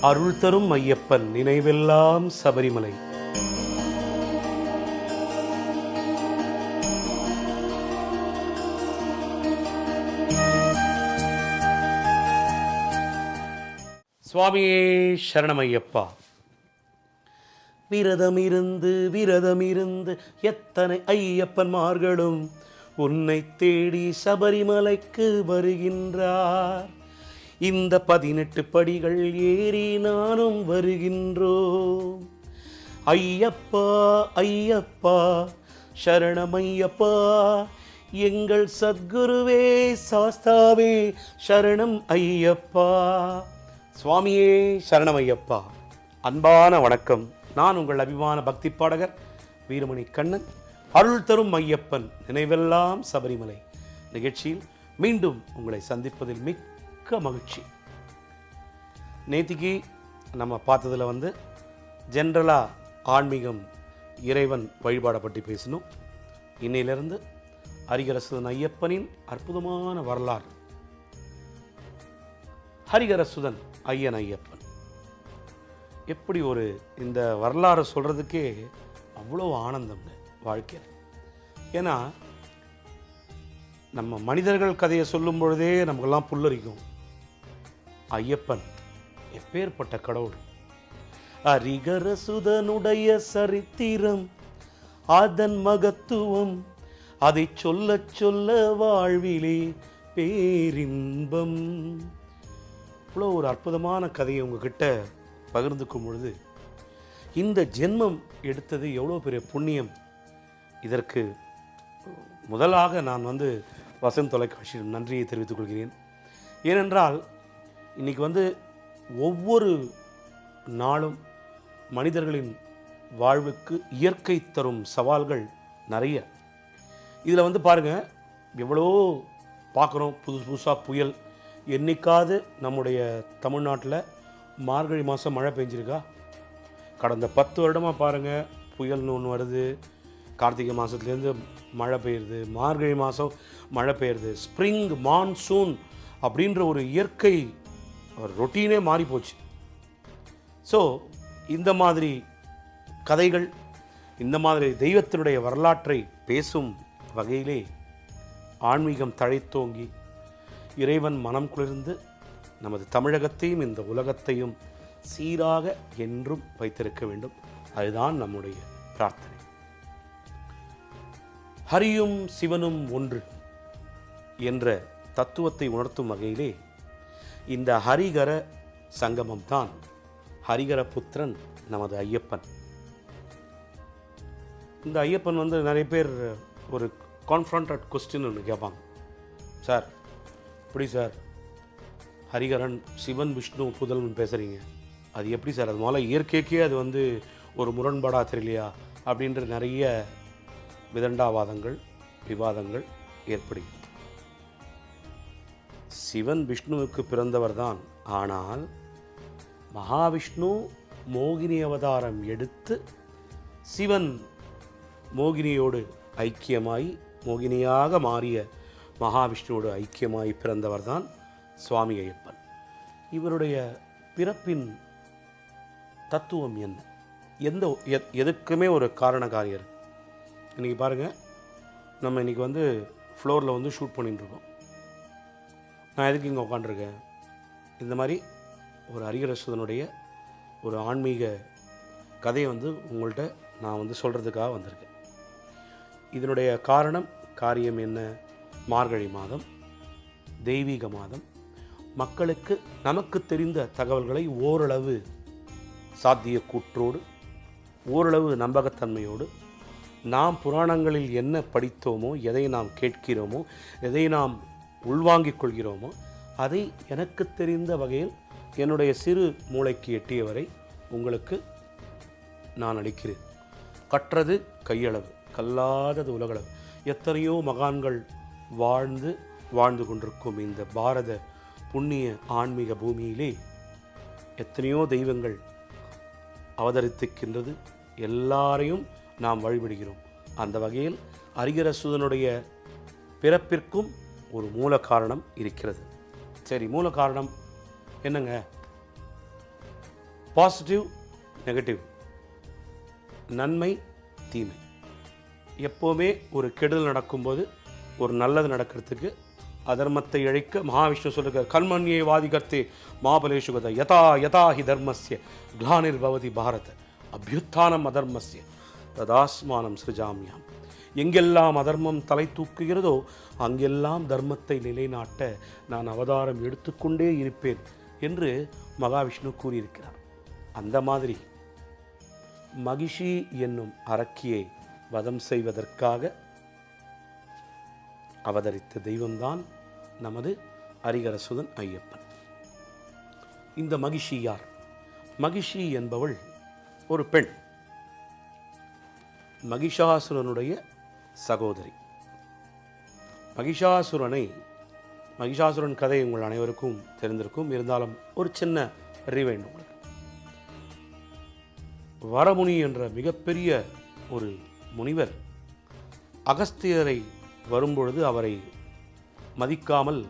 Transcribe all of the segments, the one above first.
அருள் தரும் ஐயப்பன் நினைவெல்லாம் சபரிமலை. சுவாமியே சரணமையப்பா. விரதமிருந்து விரதமிருந்து எத்தனை ஐயப்பன்மார்களும் உன்னை தேடி சபரிமலைக்கு வருகின்றார். இந்த பதினெட்டு படிகள் ஏறி நானும் வருகின்றோம் ஐயப்பா ஐயப்பா சரணமையப்பா எங்கள் சத்குருவே சாஸ்தாவே சரணம் ஐயப்பா. சுவாமியே சரணம் ஐயப்பா அன்பான வணக்கம். நான் உங்கள் அபிமான பக்தி பாடகர் வீரமணி கண்ணன். அருள் தரும் ஐயப்பன் நினைவெல்லாம் சபரிமலை நிகழ்ச்சியில் மீண்டும் உங்களை சந்திப்பதில் மிக்க மிக்க மகிழ்ச்சி. நேத்திக்கு நம்ம பார்த்ததில் வந்து ஜென்ரலாக ஆன்மீகம் இறைவன் வழிபாடை பற்றி பேசணும் இன்னையிலிருந்து ஹரிகரசுதன் ஐயப்பனின் அற்புதமான வரலாறு. ஹரிகரசுதன் ஐயன் ஐயப்பன். எப்படி ஒரு இந்த வரலாறு சொல்கிறதுக்கே அவ்வளோ ஆனந்தம்ங்க வாழ்க்கையில். ஏன்னா நம்ம மனிதர்கள் கதையை சொல்லும் பொழுதே நமக்கெல்லாம் புல்லரிக்கும். ஐயப்பன் எப்பேற்பட்ட கடவுள்? அரிகரசுதனுடைய சரித்திரம் அதன் மகத்துவம் அதை சொல்லச் சொல்ல வாழ்விலே பேரின்பம். இவ்வளோ ஒரு அற்புதமான கதையை உங்ககிட்ட பகிர்ந்துக்கும் பொழுது இந்த ஜென்மம் எடுத்தது எவ்வளோ பெரிய புண்ணியம்? இதற்கு முதலாக நான் வந்து வசந்த் தொலைக்காட்சியில் நன்றியை தெரிவித்துக் கொள்கிறேன். ஏனென்றால் இன்றைக்கி வந்து ஒவ்வொரு நாளும் மனிதர்களின் வாழ்வுக்கு இயற்கை தரும் சவால்கள் நிறைய. இதில் வந்து பாருங்கள் எவ்வளோ பார்க்குறோம் புதுசு புதுசாக புயல். என்னைக்காவது நம்முடைய தமிழ்நாட்டில் மார்கழி மாதம் மழை பெஞ்சிருக்கா? கடந்த பத்து வருடமாக பாருங்கள் புயல்னு ஒன்று வருது கார்த்திகை மாதத்துலேருந்து மழை பெய்யுறது மார்கழி மாதம் மழை பெய்யுறது ஸ்ப்ரிங் மான்சூன் அப்படின்ற ஒரு இயற்கை ரொட்டீனே மாறி போச்சு. ஸோ இந்த மாதிரி கதைகள் இந்த மாதிரி தெய்வத்தினுடைய வரலாற்றை பேசும் வகையிலே ஆன்மீகம் தழைத்தோங்கி இறைவன் மனம் குளிர்ந்து நமது தமிழகத்தையும் இந்த உலகத்தையும் சீராக என்றும் வைத்திருக்க வேண்டும். அதுதான் நம்முடைய பிரார்த்தனை. ஹரியும் சிவனும் ஒன்று என்ற தத்துவத்தை உணர்த்தும் வகையிலே இந்த ஹரிகர சங்கமம் தான் ஹரிகர புத்திரன் நமது ஐயப்பன். இந்த ஐயப்பன் வந்து நிறைய பேர் ஒரு கான்ஃபரண்டட் கொஸ்டின் ஒன்று கேட்பாங்க சார் எப்படி சார்? ஹரிகரன் சிவன் விஷ்ணு புதல்வன் பேசுகிறீங்க அது எப்படி சார்? அது முதல்ல இயற்கைக்கே அது வந்து ஒரு முரண்பாடாக தெரியலையா? அப்படின்ற நிறைய விதண்டாவாதங்கள் விவாதங்கள் ஏற்படுகிறது. சிவன் விஷ்ணுவுக்கு பிறந்தவர்தான். ஆனால் மகாவிஷ்ணு மோகினி அவதாரம் எடுத்து சிவன் மோகினியோடு ஐக்கியமாய் மோகினியாக மாறிய மகாவிஷ்ணுவோடு ஐக்கியமாய் பிறந்தவர்தான் சுவாமி ஐயப்பன். இவருடைய பிறப்பின் தத்துவம் என்ன? எந்த எதுக்குமே ஒரு காரண காரியர் இன்றைக்கி பாருங்கள் நம்ம இன்றைக்கி வந்து ஃப்ளோரில் வந்து ஷூட் பண்ணிட்டு இருக்கோம். நான் எதுக்கு இங்கே உட்காண்டிருக்கேன் இந்த மாதிரி ஒரு அரியரசுதனுடைய ஒரு ஆன்மீக கதையை வந்து உங்கள்கிட்ட நான் வந்து சொல்கிறதுக்காக வந்திருக்கேன். இதனுடைய காரணம் காரியம் என்ன? மார்கழி மாதம் தெய்வீக மாதம். மக்களுக்கு நமக்கு தெரிந்த தகவல்களை ஓரளவு சாத்திய கூற்றோடு ஓரளவு நம்பகத்தன்மையோடு நாம் புராணங்களில் என்ன படித்தோமோ எதை நாம் கேட்கிறோமோ எதை நாம் உள்வாங்கிக் கொள்கிறோமோ அதை எனக்கு தெரிந்த வகையில் என்னுடைய சிறு மூளைக்கு எட்டியவரை உங்களுக்கு நான் அளிக்கிறேன். கற்றது கையளவு கல்லாதது உலகளவு. எத்தனையோ மகான்கள் வாழ்ந்து வாழ்ந்து கொண்டிருக்கும் இந்த பாரத புண்ணிய ஆன்மீக பூமியிலே எத்தனையோ தெய்வங்கள் அவதரித்திருக்கின்றது. எல்லாரையும் நாம் வழிபடுகிறோம். அந்த வகையில் அரிகரசுதனுடைய பிறப்பிற்கும் ஒரு மூல காரணம் இருக்கிறது. சரி மூல காரணம் என்னங்க? பாசிட்டிவ் நெகட்டிவ் நன்மை தீமை. எப்போவுமே ஒரு கெடுதல் நடக்கும்போது ஒரு நல்லது நடக்கிறதுக்கு அதர்மத்தை இழைக்க மகாவிஷ்ணு சொல்லுகிற கல்மண்யை வாதிகர்த்தே மாபலேஷுகத யதா யதா ஹி தர்மஸ்ய கிளானிர் பவதி பாரத அபியுத்தானம் அதர்மஸ்ய ததாஸ்மானம் சிருஜாமியாம். எங்கெல்லாம் அதர்மம் தலை தூக்குகிறதோ அங்கெல்லாம் தர்மத்தை நிலைநாட்ட நான் அவதாரம் எடுத்துக்கொண்டே இருப்பேன் என்று மகாவிஷ்ணு கூறியிருக்கிறார். அந்த மாதிரி மகிஷி என்னும் அரக்கியை வதம் செய்வதற்காக அவதரித்த தெய்வம்தான் நமது ஹரிகரசுதன் ஐயப்பன். இந்த மகிஷி யார்? மகிஷி என்பவள் ஒரு பெண். மகிஷாசுரனுடைய சகோதரி மகிஷாசுரனை மகிஷாசுரன் கதை உங்கள் அனைவருக்கும் தெரிந்திருக்கும். இருந்தாலும் ஒரு சின்ன ரிவைண்ட் உங்களுக்கு. வரமுனி என்ற மிகப்பெரிய ஒரு முனிவர் அகஸ்தியரை வரும்பொழுது அவரை மதிக்காமல்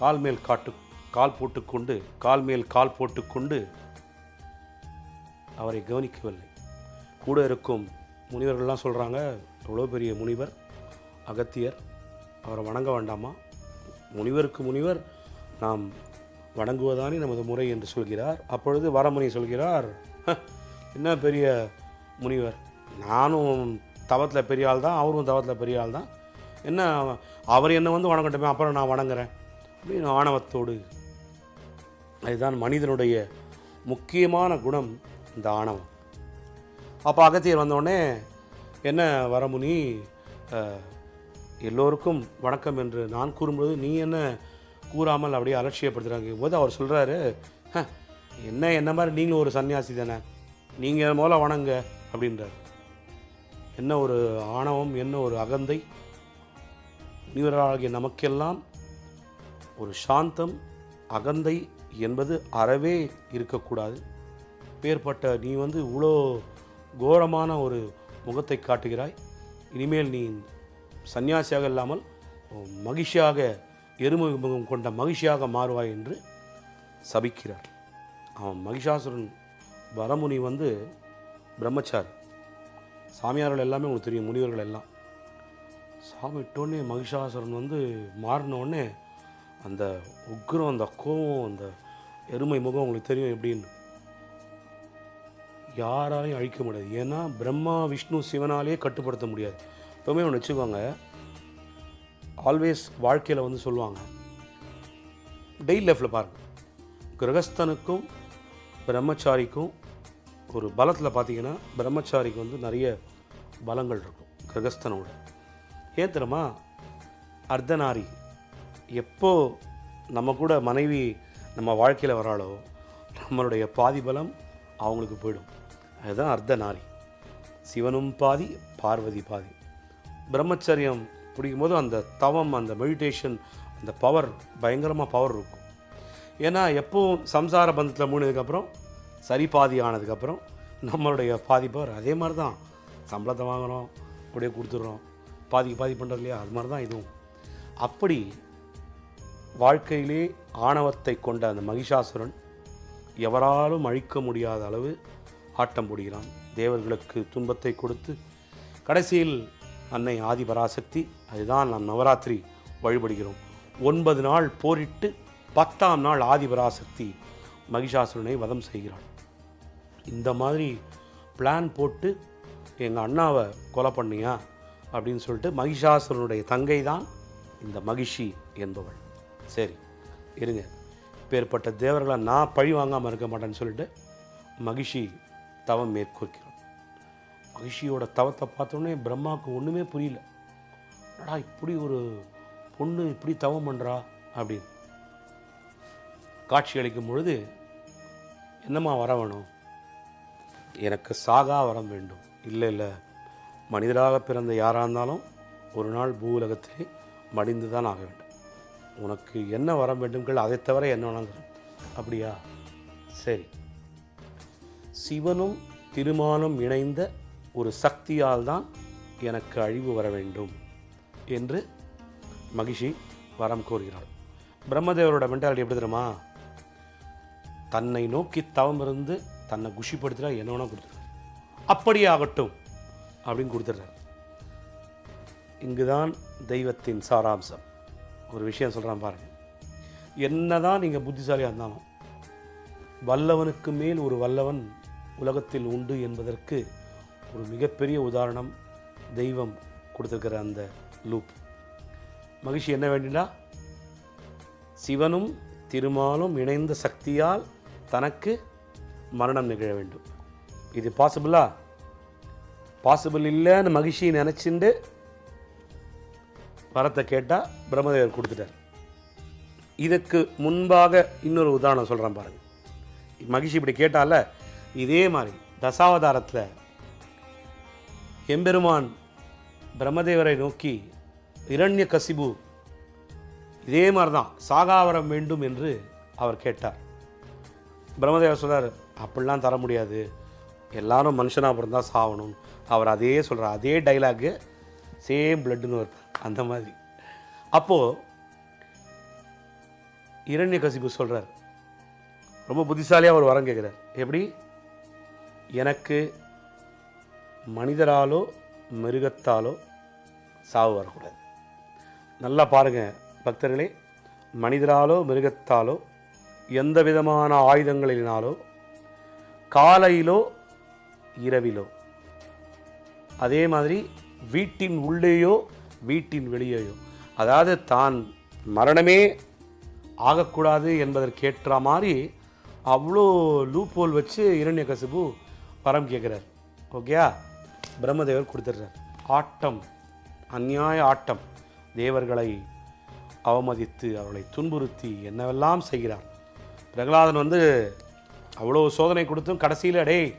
கால் மேல் காட்டு கால் போட்டுக்கொண்டு கால் மேல் கால் போட்டுக்கொண்டு அவரை கவனிக்கவில்லை. கூட இருக்கும் முனிவர்கள்லாம் சொல்கிறாங்க எவ்வளோ பெரிய முனிவர் அகத்தியர் அவரை வணங்க வேண்டாமா? முனிவருக்கு முனிவர் நாம் வணங்குவதானே நமது முறை என்று சொல்கிறார். அப்பொழுது வரமுனி சொல்கிறார் என்ன பெரிய முனிவர்? நானும் தவத்தில் பெரிய ஆள் தான் அவரும் தவத்தில் பெரிய ஆள் தான். என்ன அவர் என்னை வந்து வணங்கட்டுமே அப்புறம் நான் வணங்குறேன். அப்படின்னு ஆணவத்தோடு அதுதான் மனிதனுடைய முக்கியமான குணம் இந்த ஆணவம். அப்போ அகத்தியர் வந்தோடனே என்ன வரமுனி? எல்லோருக்கும் வணக்கம் என்று நான் கூறும்போது நீ என்ன கூறாமல் அப்படியே அலட்சியப்படுத்துகிறாங்க போது அவர் சொல்கிறாரு என்ன என்ன மாதிரி நீங்களும் ஒரு சன்னியாசி தானே? நீங்கள் முதல்ல வணங்க அப்படின்றார். என்ன ஒரு ஆணவம் என்ன ஒரு அகந்தை? முனிவராகிய நமக்கெல்லாம் ஒரு சாந்தம் அகந்தை என்பது அறவே இருக்கக்கூடாது. பேர்பட்ட நீ வந்து இவ்வளோ கோரமான ஒரு முகத்தை காட்டுகிறாய். இனிமேல் நீ சன்னியாசியாக இல்லாமல் மகிழ்ச்சியாக எருமை முகம் கொண்ட மகிழ்ச்சியாக மாறுவாய் என்று சபிக்கிறார். அவன் மகிஷாசுரன் வரமுனி வந்து பிரம்மச்சாரி. சாமியார்கள் எல்லாமே உங்களுக்கு தெரியும் முனிவர்கள் எல்லாம். சாமிட்டோடனே மகிஷாசுரன் வந்து மாறினோடனே அந்த உக்ரம் அந்த கோவம் அந்த எருமை முகம் உங்களுக்கு தெரியும் எப்படின்னு. யாராலையும் அழிக்க முடியாது. ஏன்னா பிரம்மா விஷ்ணு சிவனாலே கட்டுப்படுத்த முடியாது. எப்பவுமே ஒன்று வச்சுக்கோங்க. ஆல்வேஸ் வாழ்க்கையில் வந்து சொல்லுவாங்க. டெய்லி லைஃப்பில் பாருங்கள் கிரகஸ்தனுக்கும் பிரம்மச்சாரிக்கும் ஒரு பலத்தில் பார்த்தீங்கன்னா பிரம்மச்சாரிக்கு வந்து நிறைய பலங்கள் இருக்கும் கிரகஸ்தனோட. ஏன் தெரியுமா? அர்த்தநாரி எப்போ நம்ம கூட மனைவி நம்ம வாழ்க்கையில் வராளோ நம்மளுடைய பாதி பலம் அவங்களுக்கு போயிடும். அதுதான் அர்த்தநாரி சிவனும் பாதி பார்வதி பாதி. பிரம்மச்சரியம் பிடிக்கும்போது அந்த தவம் அந்த மெடிடேஷன் அந்த பவர் பயங்கரமாக பவர் இருக்கும். ஏன்னா எப்பவும் சம்சார பந்தத்தில் மூணதுக்கப்புறம் சரி பாதி ஆனதுக்கப்புறம் நம்மளுடைய பாதி பவர் அதே மாதிரி தான் சம்பளத்தை வாங்குகிறோம் அப்படியே கொடுத்துட்றோம் பாதிக்கு பாதி பண்ணுறது இல்லையா? அது மாதிரி தான் இதுவும். அப்படி வாழ்க்கையிலே ஆணவத்தை கொண்ட அந்த மகிஷாசுரன் எவராலும் அழிக்க முடியாத அளவு ஆட்டம் போடுகிறான். தேவர்களுக்கு துன்பத்தை கொடுத்து கடைசியில் அன்னை ஆதிபராசக்தி அதுதான் நாம் நவராத்திரி வழிபடுகிறோம். ஒன்பது நாள் போரிட்டு பத்தாம் நாள் ஆதிபராசக்தி மகிஷாசுரனை வதம் செய்கிறாள். இந்த மாதிரி பிளான் போட்டு எங்கள் அண்ணாவை கொலை பண்ணியா? அப்படின்னு சொல்லிட்டு மகிஷாசுரனுடைய தங்கை தான் இந்த மகிஷி என்பவள். சரி இருங்க. இப்பேற்பட்ட தேவர்களை நான் பழி வாங்காமல் இருக்க மாட்டேன்னு சொல்லிட்டு மகிஷி தவம் மேற்கொள்கிறான். மகிஷியோட தவத்தை பார்த்தோன்னே பிரம்மாவுக்கு ஒன்றுமே புரியல. அடா இப்படி ஒரு பொண்ணு இப்படி தவம் பண்ணுறா அப்படின்னு. காட்சி அளிக்கும் பொழுது என்னம்மா வர வேணும்? எனக்கு சாகா வரம் வேண்டும். இல்லை இல்லை. மனிதராக பிறந்த யாராக இருந்தாலும் ஒரு நாள் பூலகத்திலே மடிந்து தான் ஆக வேண்டும். உனக்கு என்ன வரம் வேண்டும்கள் அதை தவிர என்ன வேணாங்கிறேன் அப்படியா? சரி. சிவனும் திருமாலும் இணைந்த ஒரு சக்தியால் தான் எனக்கு அழிவு வர வேண்டும் என்று மகிஷி வரம் கோருகிறாள் பிரம்மதேவரோட மென்டாலிட்டி எப்படி தெரியுமா? தன்னை நோக்கி தவம் இருந்து தன்னை குஷிப்படுத்துகிறா என்ன வேணால் கொடுத்துருக்காரு அப்படியே ஆகட்டும் அப்படின்னு கொடுத்துட்றாரு. இங்கு தான் தெய்வத்தின் சாராம்சம். ஒரு விஷயம் சொல்கிறான் பாருங்க. என்னதான் நீங்கள் புத்திசாலியாக இருந்தாலும் வல்லவனுக்கு மேல் ஒரு வல்லவன் உலகத்தில் உண்டு என்பதற்கு ஒரு மிகப்பெரிய உதாரணம் தெய்வம் கொடுத்துருக்கிற அந்த லூப். மகிழ்ச்சி என்ன வேண்டினா சிவனும் திருமாலும் இணைந்த சக்தியால் தனக்கு மரணம் நிகழ வேண்டும். இது பாசிபிளா பாசிபிள் இல்லைன்னு மகிழ்ச்சியை நினச்சிண்டு வரத்தை கேட்டால் பிரம்மதேவர் கொடுத்துட்டார். இதுக்கு முன்பாக இன்னொரு உதாரணம் சொல்கிறேன் பாருங்கள் மகிழ்ச்சி இப்படி கேட்டால இதே மாதிரி தசாவதாரத்தில் எம்பெருமான் பிரம்மதேவரை நோக்கி இரண்ய கசிபு. இதே மாதிரி தான் சாகாவரம் வேண்டும் என்று அவர் கேட்டார். பிரம்மதேவர் சொல்கிறார் அப்படிலாம் தர முடியாது. எல்லாரும் மனுஷனாக பிறந்தா சாகணும் அவர் அதே சொல்கிறார் அதே டைலாகு சேம் பிளட்டுன்னு வருது. அந்த மாதிரி. அப்போது இரண்ய கசிபு சொல்கிறார் ரொம்ப புத்திசாலியாக ஒரு வரம் கேட்குறார். எப்படி? எனக்கு மனிதராலோ மிருகத்தாலோ சாவு வரக்கூடாது. நல்லா பாருங்க பக்தர்களே. மனிதராலோ மிருகத்தாலோ எந்த விதமான ஆயுதங்களினாலோ காலையிலோ இரவிலோ அதே மாதிரி வீட்டின் உள்ளேயோ வீட்டின் வெளியேயோ அதாவது தான் மரணமே ஆகக்கூடாது என்பதற்கேற்ற மாதிரி அவ்வளோ லூப்போல் வச்சு இரண்ய கசிபு வரம் கேட்குறார் ஓகேயா பிரம்மதேவர் கொடுத்துட்றார். ஆட்டம் அந்நியாய ஆட்டம். தேவர்களை அவமதித்து அவர்களை துன்புறுத்தி என்னவெல்லாம் செய்கிறார் பிரகலாதன் வந்து அவ்வளோ சோதனை கொடுத்தும் கடைசியில் டேய்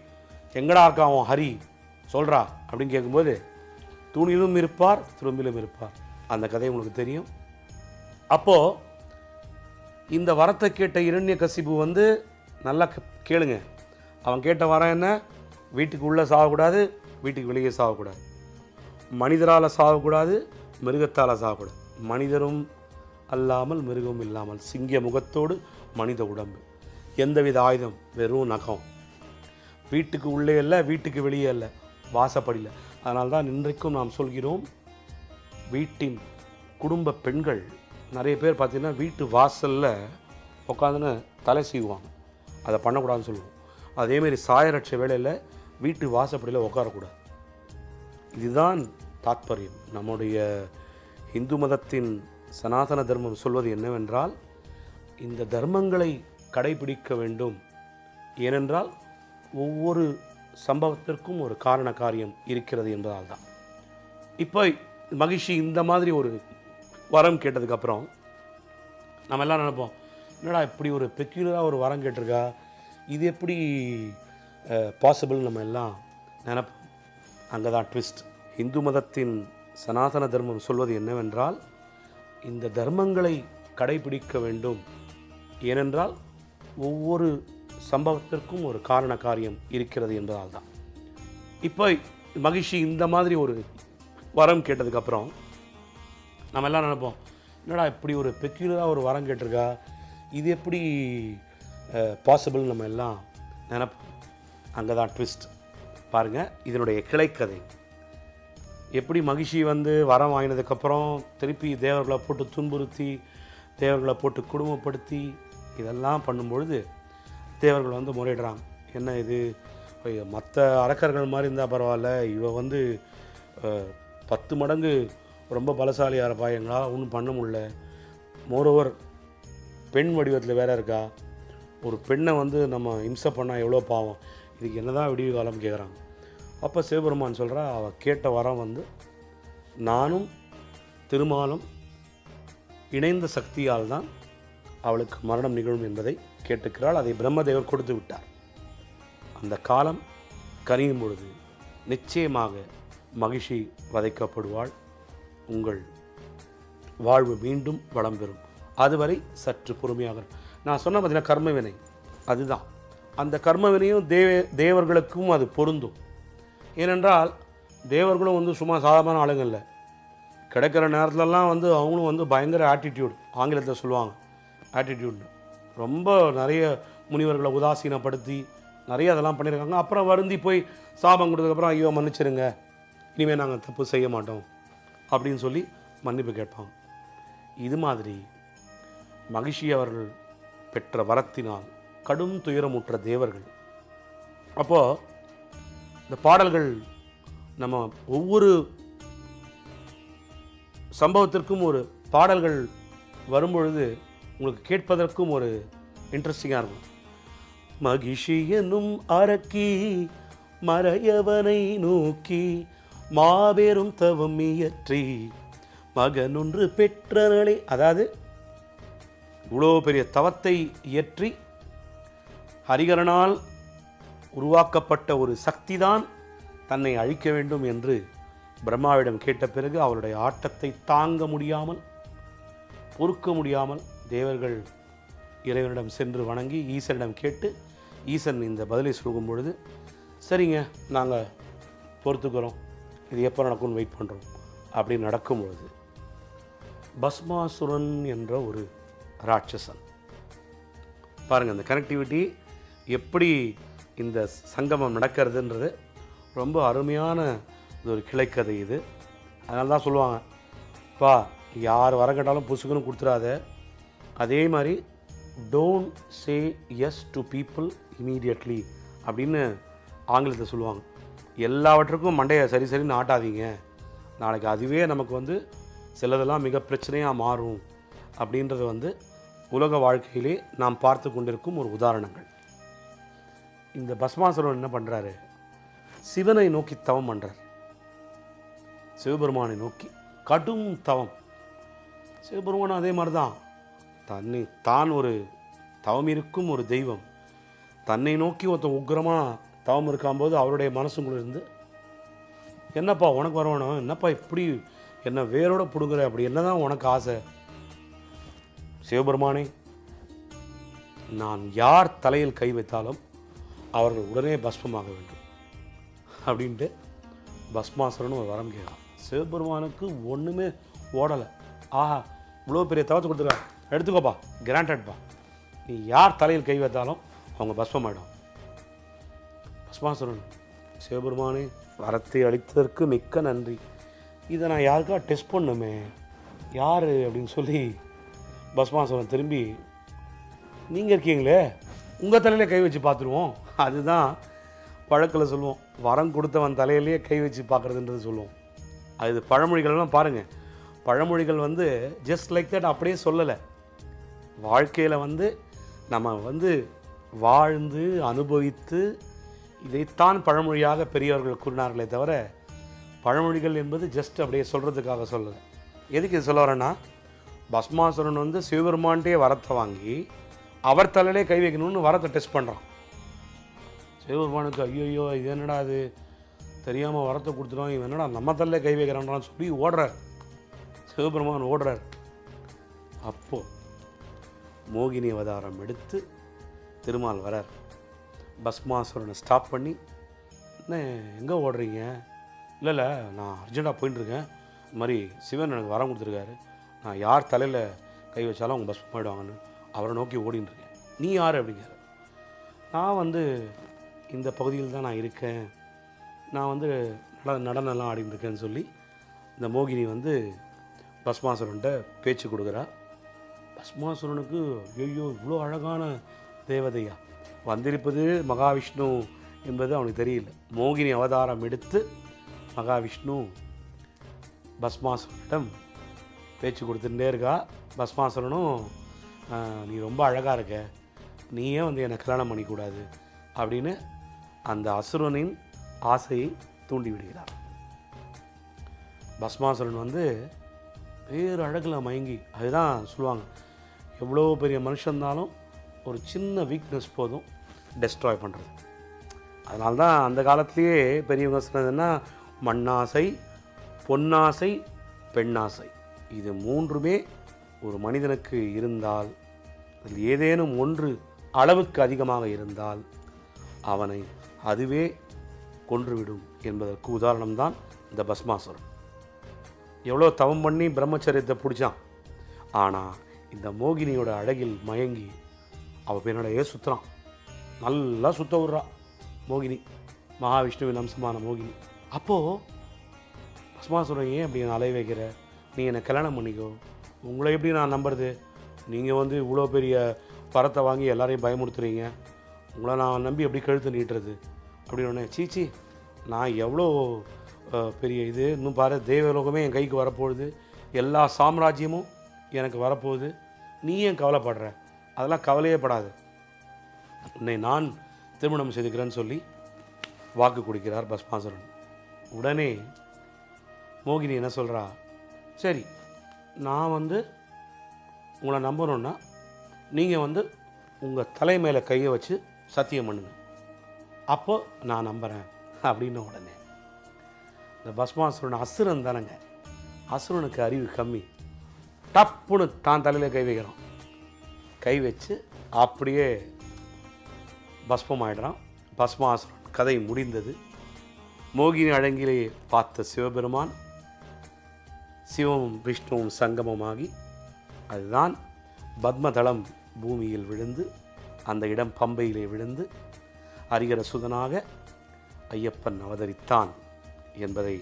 எங்கடா இருக்கான் ஹரி? சொல்கிறா அப்படின்னு கேட்கும்போது தூணிலும் இருப்பார் திரும்பிலும் இருப்பார். அந்த கதை உங்களுக்கு தெரியும். அப்போது இந்த வரத்தை கேட்ட இரண்ய கசிப்பு வந்து நல்லா கே- கேளுங்க. அவன் கேட்ட வரம் என்ன? வீட்டுக்கு உள்ளே சாகக்கூடாது வீட்டுக்கு வெளியே சாகக்கூடாது. மனிதரால் சாகக்கூடாது மிருகத்தால் சாகக்கூடாது. மனிதரும் அல்லாமல் மிருகமும் இல்லாமல் சிங்க முகத்தோடு மனித உடம்பு. எந்தவித ஆயுதம்? வெறும் நகம். வீட்டுக்கு உள்ளே அல்ல வீட்டுக்கு வெளியே அல்ல வாசப்படியில். அதனால் தான் இன்றைக்கும் நாம் சொல்கிறோம் வீட்டின் குடும்ப பெண்கள் நிறைய பேர் பார்த்திங்கன்னா வீட்டு வாசலில் உட்காந்துன்னு தலை செய்வாங்க அதை பண்ணக்கூடாதுன்னு சொல்லுவோம். அதேமாரி சாயரட்ச வேளையில் வீட்டு வாசப்படியில் உட்காரக்கூடாது இதுதான் தாத்பரியம். நம்முடைய இந்து மதத்தின் சனாதன தர்மம் சொல்வது என்னவென்றால் இந்த தர்மங்களை கடைபிடிக்க வேண்டும். ஏனென்றால் ஒவ்வொரு சம்பவத்திற்கும் ஒரு காரண காரியம் இருக்கிறது என்பதால் தான். இப்போ மகிழ்ச்சி இந்த மாதிரி ஒரு வரம் கேட்டதுக்கப்புறம் நம்ம எல்லாம் நினைப்போம் என்னடா இப்படி ஒரு பெக்யூலராக ஒரு வரம் கேட்டிருக்கா? இது எப்படி பாசிபிள் நம்ம எல்லாம் நினைப்போம் அங்கே தான் ட்விஸ்ட் இந்து மதத்தின் சனாதன தர்மம் சொல்வது என்னவென்றால் இந்த தர்மங்களை கடைபிடிக்க வேண்டும். ஏனென்றால் ஒவ்வொரு சம்பவத்திற்கும் ஒரு காரண காரியம் இருக்கிறது என்பதால் தான் இப்போ மகிழ்ச்சி இந்த மாதிரி ஒரு வரம் கேட்டதுக்கப்புறம் நம்ம எல்லாம் நினைப்போம் என்னடா இப்படி ஒரு பெக்யூலராக ஒரு வரம் கேட்டிருக்கா? இது எப்படி பாசிபிள் நம்ம எல்லாம் நினைப்போம். அங்கே தான் ட்விஸ்ட் பாருங்கள் இதனுடைய கிளைக்கதை. எப்படி மகிழ்ச்சி வந்து வரம் வாங்கினதுக்கப்புறம் திருப்பி தேவர்களை போட்டு துன்புறுத்தி தேவர்களை போட்டு குடும்பப்படுத்தி இதெல்லாம் பண்ணும்பொழுது தேவர்கள் வந்து முறையிடுறாங்க என்ன இது? மற்ற அரக்கர்கள் மாதிரி இருந்தால் பரவாயில்ல. இவ வந்து பத்து மடங்கு ரொம்ப பலசாலியாக இருப்பா. எங்களால் ஒன்றும் பண்ண முடில மோரோவர் பெண் வடிவத்தில் வேற இருக்கா? ஒரு பெண்ணை வந்து நம்ம இம்சை பண்ணால் எவ்வளோ பாவம்? இதுக்கு என்னதான் விடிவு காலம் கேட்குறாங்க அப்போ சிவபெருமான் சொல்கிறா அவள் கேட்ட வரம் வந்து நானும் திருமாலும் இணைந்த சக்தியால் தான் அவளுக்கு மரணம் நிகழும் என்பதை கேட்டுக்கிறாள். அதை பிரம்மதேவர் கொடுத்து விட்டார். அந்த காலம் கனியும் பொழுது நிச்சயமாக மகிழ்ச்சி வதைக்கப்படுவாள். உங்கள் வாழ்வு மீண்டும் வளம் பெறும். அதுவரை சற்று பொறுமையாக நான் சொன்ன பார்த்தீங்கன்னா கர்மவினை அதுதான். அந்த கர்மவினையும் தேவ தேவர்களுக்கும் அது பொருந்தும். ஏனென்றால் தேவர்களும் வந்து சும்மா சாதாரண ஆளுங்க இல்லை. கிடைக்கிற நேரத்துலலாம் வந்து அவங்களும் வந்து பயங்கர ஆட்டிடியூட் ஆங்கிலத்தில் சொல்லுவாங்க. ஆட்டிடியூட் ரொம்ப நிறைய முனிவர்களை உதாசீனப்படுத்தி நிறைய அதெல்லாம் பண்ணியிருக்காங்க அப்புறம் வருந்தி போய் சாபம் கொடுத்ததுக்கப்புறம் ஐயோ மன்னிச்சிருங்க. இனிமேல் நாங்கள் தப்பு செய்ய மாட்டோம். அப்படின்னு சொல்லி மன்னிப்பு கேட்பாங்க. இது மாதிரி மகிழ்ச்சி அவர்கள் பெற்ற வரத்தினால் கடும் துயரமுற்ற தேவர்கள். அப்போது இந்த பாடல்கள் நம்ம ஒவ்வொரு சம்பவத்திற்கும் ஒரு பாடல்கள் வரும்பொழுது உங்களுக்கு கேட்பதற்கும் ஒரு இன்ட்ரெஸ்டிங்காக இருக்கும். மகிஷி என்னும் அரக்கி மறையவனை நோக்கி மாபெரும் தவம் இயற்றி மகனொன்று பெற்றனளே அதாவது இவ்வளோ பெரிய தவத்தை இயற்றி ஹரிகரனால் உருவாக்கப்பட்ட ஒரு சக்தி தான் தன்னை அழிக்க வேண்டும் என்று பிரம்மாவிடம் கேட்ட பிறகு அவருடைய ஆட்டத்தை தாங்க முடியாமல் பொறுக்க முடியாமல் தேவர்கள் இறைவனிடம் சென்று வணங்கி ஈசனிடம் கேட்டு ஈசன் இந்த பதிலை சொல்லும் பொழுது சரிங்க நாங்கள் பொறுத்துக்கிறோம். இது எப்போ நடக்கும்னு வெயிட் பண்ணுறோம் அப்படி நடக்கும் பொழுது பஸ்மாசுரன் என்ற ஒரு ராட்சசன். பாருங்கள் இந்த கனெக்டிவிட்டி எப்படி இந்த சங்கமம் நடக்கிறதுன்றது ரொம்ப அருமையான இது ஒரு கிளைக்கதை இது. அதனால தான் சொல்லுவாங்க பா யார் வர கேட்டாலும் புசுக்குன்னு கொடுத்துடாத அதே மாதிரி don't say yes to people immediately அப்படின்னு ஆங்கிலத்தை சொல்லுவாங்க. எல்லாவற்றுக்கும் மண்டையை சரி சரின்னு ஆட்டாதீங்க. நாளைக்கு அதுவே நமக்கு வந்து சிலதெல்லாம் மிக பிரச்சனையாக மாறும் அப்படின்றது வந்து உலக வாழ்க்கையிலே நாம் பார்த்து கொண்டிருக்கும் ஒரு உதாரணங்கள். இந்த பஸ்மாசுரன் என்ன பண்ணுறாரு சிவனை நோக்கி தவம் பண்ணுறார் சிவபெருமானை நோக்கி கடும் தவம். சிவபெருமானும் அதே மாதிரி தான் தன்னை தான் ஒரு தவம் இருக்கும் ஒரு தெய்வம். தன்னை நோக்கி ஒருத்தன் உக்ரமாக தவம் இருக்கும்போது அவருடைய மனசுக்குள்ள இருந்து என்னப்பா உனக்கு வரணும்? என்னப்பா இப்படி என்ன வேரோட பிடுங்குற? அப்படி என்னதான் உனக்கு ஆசை? சிவபெருமானே நான் யார் தலையில் கை வைத்தாலும் அவர்கள் உடனே பஸ்மமாக வேண்டும் அப்படின்ட்டு பஸ்மாசுரன் ஒரு வரம் கேட்கான் சிவபெருமானுக்கு ஒன்றுமே ஓடலை. ஆஹா இவ்வளோ பெரிய தவத்தை கொடுத்துருக்கா எடுத்துக்கோப்பா கிராண்டட்பா நீ யார் தலையில் கை வைத்தாலும் அவங்க பஸ்மமாயிடும். பஸ்மாசுரன் சிவபெருமானே வரத்தை அளித்ததற்கு மிக்க நன்றி. இதை நான் யாருக்கா டெஸ்ட் பண்ணுமே யார்? அப்படின்னு சொல்லி பஸ்மாசுரன் திரும்பி நீங்கள் இருக்கீங்களே உங்கள் தலையில கை வச்சு பார்த்துருவோம். அதுதான் வழக்கில் சொல்லுவோம். வரம் கொடுத்தவன் தலையிலேயே கை வச்சு பார்க்குறதுன்றது சொல்லுவோம். அது பழமொழிகள்லாம் பாருங்கள் பழமொழிகள் வந்து ஜஸ்ட் லைக் தட் அப்படியே சொல்லலை. வாழ்க்கையில் வந்து நம்ம வந்து வாழ்ந்து அனுபவித்து இதைத்தான் பழமொழியாக பெரியவர்கள் கூறினார்களே தவிர பழமொழிகள் என்பது ஜஸ்ட் அப்படியே சொல்கிறதுக்காக சொல்லலை. எதுக்கு இது சொல்ல வரேன்னா பஸ்மாசுரன் வந்து சிவபெருமான்ட்டே வரத்தை வாங்கி அவர் தலையிலே கை வைக்கணும்னு வரத்தை டெஸ்ட் பண்ணுறான் சிவபெருமானுக்கு ஐயோ இது என்னடா அது தெரியாமல் வரத்தை கொடுத்துட்டோம் இவன் என்னடா நம்ம தலையிலே கை வைக்கிறான்றான்னு சொல்லி ஓடுறார். சிவபெருமான் ஓடுறார். அப்போது மோகினி அவதாரம் எடுத்து திருமால் வரார். பஸ்மாசுரனை ஸ்டாப் பண்ணி என்ன எங்கே ஓடுறீங்க? இல்லை இல்லை நான் அர்ஜெண்ட்டாக போயிட்டுருக்கேன் இந்த மாதிரி சிவன் எனக்கு வரம் கொடுத்துருக்காரு. நான் யார் தலையில் கை வச்சாலும் அவங்க பஸ் போயிடுவாங்கன்னு அவரை நோக்கி ஓடின்னு இருக்கேன் நீ யார் அப்படிங்கிற. நான் வந்து இந்த பகுதியில் தான் நான் இருக்கேன். நான் வந்து நட நடனம்லாம் ஆடின்னு இருக்கேன்னு சொல்லி இந்த மோகினி வந்து பஸ்மாசுரன்ட்ட பேச்சு கொடுக்குறா. பஸ்மாசுரனுக்கு ஐயோ இவ்வளோ அழகான தேவதையா. வந்திருப்பது மகாவிஷ்ணு என்பது அவனுக்கு தெரியல. மோகினி அவதாரம் எடுத்து மகாவிஷ்ணு பஸ்மாசுரனிடம் பேச்சு கொடுத்துட்டே இருக்கா. பஸ்மாசரனும் நீ ரொம்ப அழகாக இருக்க. நீயே வந்து என்னை கல்யாணம் பண்ணிக்கூடாது. அப்படின்னு அந்த அசுரனின் ஆசையை தூண்டி விடுகிறார். பஸ்மாசுரன் வந்து பேர் அழகில் மயங்கி அதுதான் சொல்லுவாங்க எவ்வளோ பெரிய மனுஷன் இருந்தாலும் ஒரு சின்ன வீக்னஸ் போதும் டெஸ்ட்ராய் பண்ணுறது அதனால தான் அந்த காலத்திலேயே பெரியவங்க சொன்னதுன்னா மண்ணாசை பொன்னாசை பெண்ணாசை. இது மூன்றுமே ஒரு மனிதனுக்கு இருந்தால் அதில் ஏதேனும் ஒன்று அளவுக்கு அதிகமாக இருந்தால் அவனை அதுவே கொன்றுவிடும் என்பதற்கு உதாரணம்தான் இந்த பஸ்மாசுரன் எவ்வளோ தவம் பண்ணி பிரம்மச்சரியத்தை பிடிச்சான். ஆனால் இந்த மோகினியோட அழகில் மயங்கி அவள் பின்னடையே சுற்றுறான் நல்லா சுத்த விட்றா மோகினி. மகாவிஷ்ணுவின் அம்சமான மோகினி. அப்போது பஸ்மாசுரம் ஏன் அப்படி நான் வைக்கிற? நீ என்னை கல்யாணம் பண்ணிக்கோ. உங்களை எப்படி நான் நம்புறது? நீங்கள் வந்து இவ்வளோ பெரிய பரத்தை வாங்கி எல்லாரையும் பயமுறுத்துறீங்க. உங்களை நான் நம்பி எப்படி கழுத்து நீட்டுறது? அப்படின்னு சீச்சி நான் எவ்வளோ பெரிய இது? இன்னும் பாரு தேவலோகமே என் கைக்கு வரப்போகுது. எல்லா சாம்ராஜ்யமும் எனக்கு வரப்போகுது. நீ ஏன் கவலைப்படுற? அதெல்லாம் கவலையே படாது. உன்னை நான் திருமணம் செய்துக்கிறேன்னு சொல்லி வாக்கு கொடுக்கிறார் பஸ்மாசுரன் உடனே மோகினி என்ன சொல்கிறா சரி நான் வந்து உங்களை நம்பணுன்னா நீங்கள் வந்து உங்கள் தலை மேலே கையை வச்சு சத்தியம் பண்ணுங்க. அப்போ நான் நம்புகிறேன் அப்படின்ன உடனே. இந்த பஸ்மாசுரன் அசுரன் தானேங்க. அசுரனுக்கு அறிவு கம்மி. டப்புன்னு தான் தலையில் கை வைக்கிறான். கை வச்சு அப்படியே பஸ்மம் ஆகிடுறான் பஸ்மாசுரன் கதை முடிந்தது. மோகினி அழங்கிலேயே பார்த்த சிவபெருமான் சிவமும் விஷ்ணுவும் சங்கமமாகி அதுதான் பத்மதளம் பூமியில் விழுந்து அந்த இடம் பம்பையிலே விழுந்து ஹரிகரசுதனாக ஐயப்பன் அவதரித்தான் என்பதை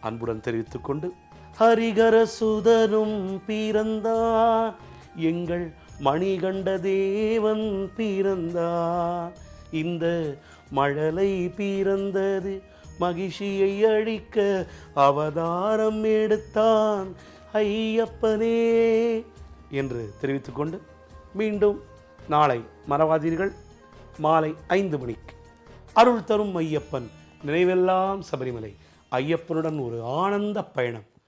அன்புடன் தெரிவித்துக்கொண்டு ஹரிகரசுதனும் பிறந்தார் எங்கள் மணிகண்ட தேவன் பிறந்தார் இந்த மழலை பிறந்தது மகிழ்ச்சியை அழிக்க அவதாரம் எடுத்தான். ஐயப்பனே என்று தெரிவித்துக்கொண்டு மீண்டும் நாளை மறவாதீர்கள். மாலை ஐந்து மணிக்கு. அருள் தரும் ஐயப்பன் நினைவெல்லாம் சபரிமலை. ஐயப்பனுடன் ஒரு ஆனந்த பயணம்.